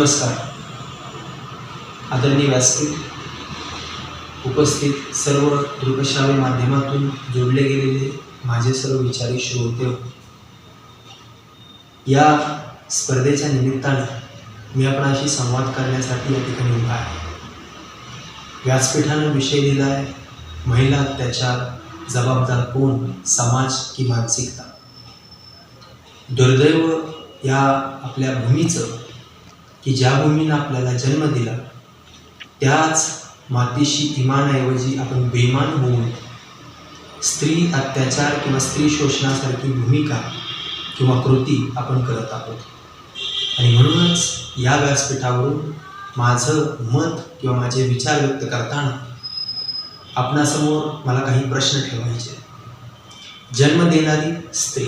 नमस्कार. आदरणीय व्यासपीठ उपस्थित सर्व दृकश्राव्य माध्यमातून जोडले गेलेले माझे सर्व विचारी श्रोते. हो. या स्पर्धेच्या निमित्ताने मी आपणाशी संवाद करण्यासाठी या ठिकाणी उभा आहे. व्यासपीठानं विषय दिला आहे महिला अत्याचार जबाबदार कोण समाज की मानसिकता. दुर्दैव या आपल्या भूमीचं की ज्या भूमीनं आपल्याला जन्म दिला त्याच मातीशी इमानऐवजी आपण बेमान होऊन स्त्री अत्याचार किंवा स्त्री शोषणासारखी भूमिका किंवा कृती आपण करत आहोत. आणि म्हणूनच या व्यासपीठावरून माझं मत किंवा माझे विचार व्यक्त करताना आपणासमोर मला काही प्रश्न ठेवायचे जन्म देणारी स्त्री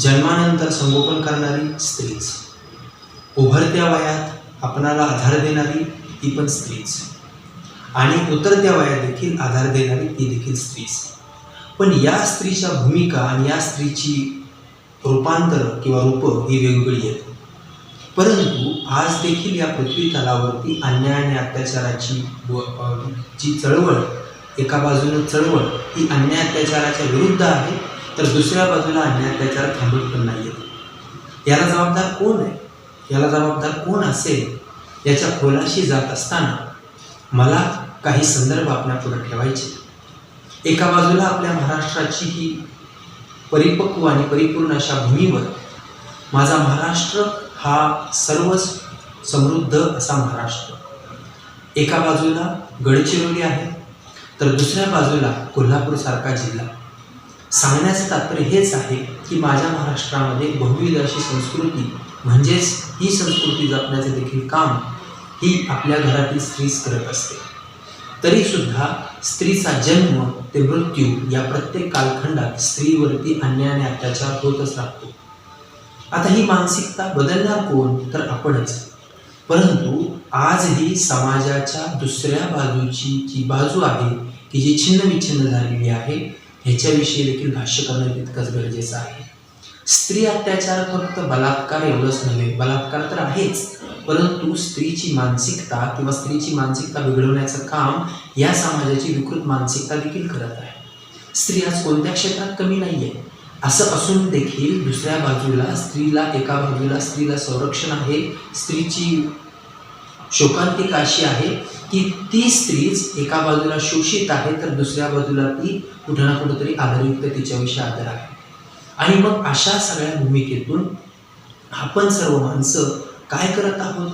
जन्मानंतर संगोपन करणारी स्त्रीच उभरत्या वयात आपणाला आधार देणारी ती पण स्त्रीच. आणि उतरत्या वयात देखील आधार देणारी ती देखील स्त्रीच. पण या स्त्रीच्या भूमिका आणि या स्त्रीची रूपांतर किंवा रूपं ही वेगवेगळी आहेत. परंतु आज देखील या पृथ्वी तलावरती अन्याय आणि अत्याचाराची जी चळवळ एका बाजूनं चळवळ ही अन्याय अत्याचाराच्या विरुद्ध आहे तर दुसऱ्या बाजूला अन्याय अत्याचार थांबत पण नाही आहेत याला जबाबदार कोण आहे? याला जबाबदार कोण असेल याच्या खोलाशी जात असताना मला काही संदर्भ आपल्यापुढे ठेवायचे. एका बाजूला आपल्या महाराष्ट्राची ही परिपक्व आणि परिपूर्ण अशा भूमीवर माझा महाराष्ट्र हा सर्वच समृद्ध असा महाराष्ट्र. एका बाजूला गडचिरोली आहे तर दुसऱ्या बाजूला कोल्हापूरसारखा जिल्हा. सांगण्याचं तात्पर्य हेच आहे की माझ्या महाराष्ट्रामध्ये बहुविध अशी संस्कृती म्हणजेच ही संस्कृती जपण्याचे देखील काम ही आपल्या घरातील स्त्रीच करत असते. तरीसुद्धा स्त्रीचा जन्म ते मृत्यू या प्रत्येक कालखंडात स्त्रीवरती अन्याय आणि अत्याचार होतच राहतो आता ही मानसिकता बदलणार कोण? तर आपणच. परंतु आजही समाजाच्या दुसऱ्या बाजूची जी बाजू आहे की जी छिन्न विच्छिन्न झालेली आहे ह्याच्याविषयी देखील भाष्य करणं तितकंच गरजेचं आहे. स्त्री अत्याचार फक्त बलात्कार एवढंच नव्हे. बलात्कार तर आहेच. परंतु स्त्रीची मानसिकता किंवा स्त्रीची मानसिकता बिघडवण्याचं काम या समाजाची विकृत मानसिकता देखील करत आहे. स्त्री आज कोणत्या क्षेत्रात कमी नाही आहे असं असून देखील दुसऱ्या बाजूला स्त्रीला एका बाजूला स्त्रीला संरक्षण आहे. स्त्रीची शोकांतिका अशी आहे की ती स्त्रीच एका बाजूला शोषित आहे तर दुसऱ्या बाजूला ती कुठं ना कुठंतरी आधारयुक्त तिच्याविषयी आदर आहे. आणि मग अशा सगळ्या भूमिकेतून आपण सर्व माणसं काय करत आहोत?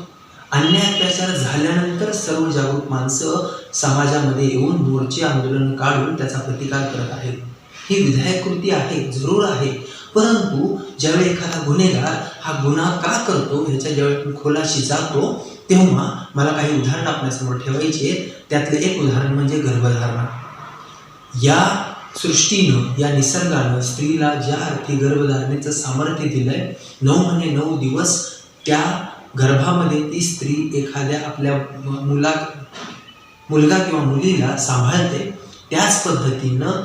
अन्याय अत्याचार झाल्यानंतर सर्व जागरूक माणसं समाजामध्ये येऊन मोर्चे आंदोलन काढून त्याचा प्रतिकार करत आहेत. ही विधायक कृती आहे जरूर आहे. परंतु ज्यावेळी एखादा गुन्हेगार हा गुन्हा का करतो ह्याच्या ज्यावेळी आपण खोलाशी जातो तेव्हा मला काही उदाहरणं आपल्यासमोर ठेवायचे त्यातले एक उदाहरण म्हणजे गर्भधारणा. या सृष्टीनं या निसर्गानं स्त्रीला ज्या अर्थी गर्भधारणेचं सामर्थ्य दिलंय नऊ महिने नऊ दिवस त्या गर्भामध्ये ती स्त्री एखाद्या आपल्या मुला मुलगा किंवा मुलीला सांभाळते. त्याच पद्धतीनं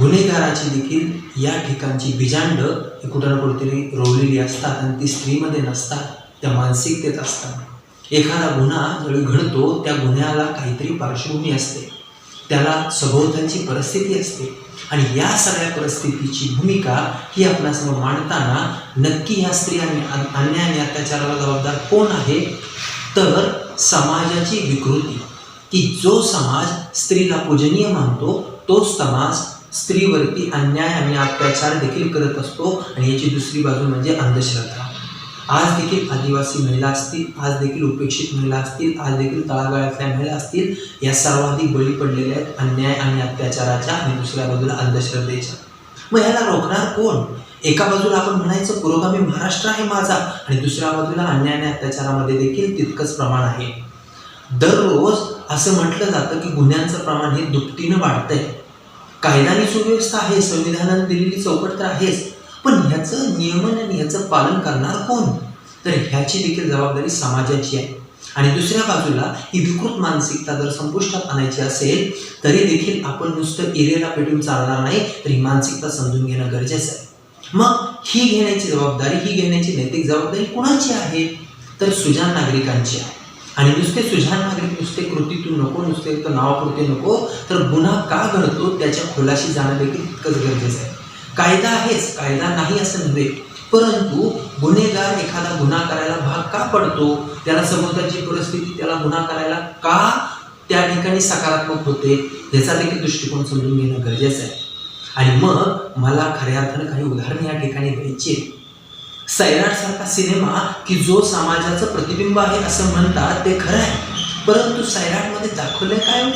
गुन्हेगाराची देखील या ठिकाणची बिजांड ही कुठं ना कुठेतरी रोवलेली असतात आणि ती स्त्रीमध्ये नसतात त्या मानसिकतेत असतात. एखादा गुन्हा ज्यावेळी घडतो त्या गुन्ह्याला काहीतरी पार्श्वभूमी असते. त्याला सभोवतालची परिस्थिती असते. आणि या सगळ्या परिस्थितीची भूमिका ही आपल्यासमोर मांडताना नक्की ह्या स्त्री आणि अन्याय आणि अत्याचाराला जबाबदार कोण आहे? तर समाजाची विकृती. की जो समाज स्त्रीला पूजनीय मानतो तोच समाज स्त्रीवरती अन्याय आणि अत्याचार देखील करत असतो. आणि याची दुसरी बाजू म्हणजे अंधश्रद्धा. आज देखील आदिवासी महिला असतील आज देखील उपेक्षित महिला असतील आज देखील तळागाळातल्या महिला असतील या सर्वाधिक बळी पडलेल्या आहेत अन्याय आणि अत्याचाराच्या आणि दुसऱ्या बाजूला अंधश्रद्धेच्या. मग ह्याला रोखणार कोण? एका बाजूला आपण म्हणायचं पुरोगामी महाराष्ट्र आहे माझा आणि दुसऱ्या बाजूला अन्याय आणि अत्याचारामध्ये देखील तितकंच प्रमाण आहे. दररोज असं म्हटलं जातं की गुन्ह्यांचं प्रमाण हे दुपटीनं वाढतंय. कायदा आणि सुव्यवस्था आहे संविधानाने दिलेली चौकट तर आहेच पण ह्याचं नियमन आणि ह्याचं पालन करणार कोण? तर ह्याची देखील जबाबदारी समाजाची आहे. आणि दुसऱ्या बाजूला ही विकृत मानसिकता जर संपुष्टात आणायची असेल तरी देखील आपण नुसतं इरेला पेटून चालणार नाही तर ही मानसिकता समजून घेणं गरजेचं आहे. मग ही घेण्याची जबाबदारी ही घेण्याची नैतिक जबाबदारी कुणाची आहे? तर सुजान नागरिकांची आहे. आणि नुसते सुजान नागरिक नुसते कृतीतून नको नुसते तर नावापुरते नको तर गुन्हा का घडतो? त्याच्या खोलाशी जाणं देखील तितकंच गरजेचं आहे. कायदा आहेच कायदा नाही असं नव्हे. परंतु गुन्हेगार एखादा गुन्हा करायला भाग का पडतो? त्याला सभोवताची परिस्थिती त्याला गुन्हा करायला का त्या ठिकाणी सकारात्मक होते? याचा देखील दृष्टिकोन समजून घेणं गरजेचं आहे. आणि मग मला खऱ्या अर्थानं काही उदाहरणं या ठिकाणी द्यायची आहेत. सैराट सारखा सिनेमा की जो समाजाचं प्रतिबिंब आहे असं म्हणतात ते खरं आहे. परंतु सैराटमध्ये दाखवलं काय हो?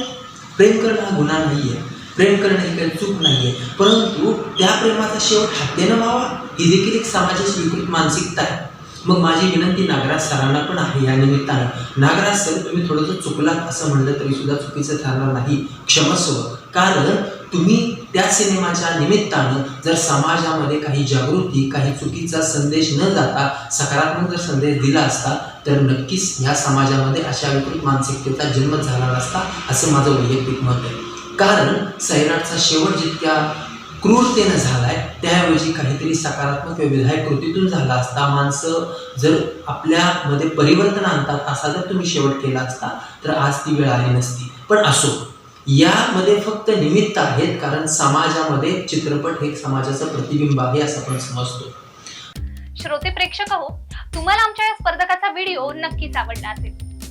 प्रेम करणं हा गुन्हा नाही आहे प्रेम करणं ही काही चूक नाहीये. परंतु त्या प्रेमाचा शेवट हत्येनं व्हावा ही देखील एक समाजाची स्वीकृत मानसिकता आहे. मग माझी विनंती नागराज सरांना पण आहे या निमित्तानं. नागराज सर तुम्ही थोडंसं चुकलात असं म्हणलं तरी सुद्धा चुकीचं ठरणार नाही. क्षमस्व कारण तुम्ही त्या सिनेमाच्या निमित्तानं जर समाजामध्ये काही जागृती काही चुकीचा संदेश न जाता सकारात्मक जर संदेश दिला असता तर नक्कीच या समाजामध्ये अशा विकृत मानसिकतेचा जन्म झाला असता असं माझं वैयक्तिक मत आहे. कारण सैराटचा शेवट जितक्या क्रूरतेनं झालाय त्याऐवजी काहीतरी सकारात्मक विधायक कृतीतून झाला असता माणसं जर आपल्यामध्ये परिवर्तन आणतात असा जर तुम्ही शेवट केला असता तर आज ती वेळ आली नसती. पण असो यामध्ये फक्त निमित्त आहेत कारण समाजामध्ये चित्रपट हे समाजाचं प्रतिबिंब आहे असं आपण समजतो. श्रोते प्रेक्षक हो तुम्हाला आमच्या या स्पर्धकाचा व्हिडिओ नक्कीच आवडला असेल.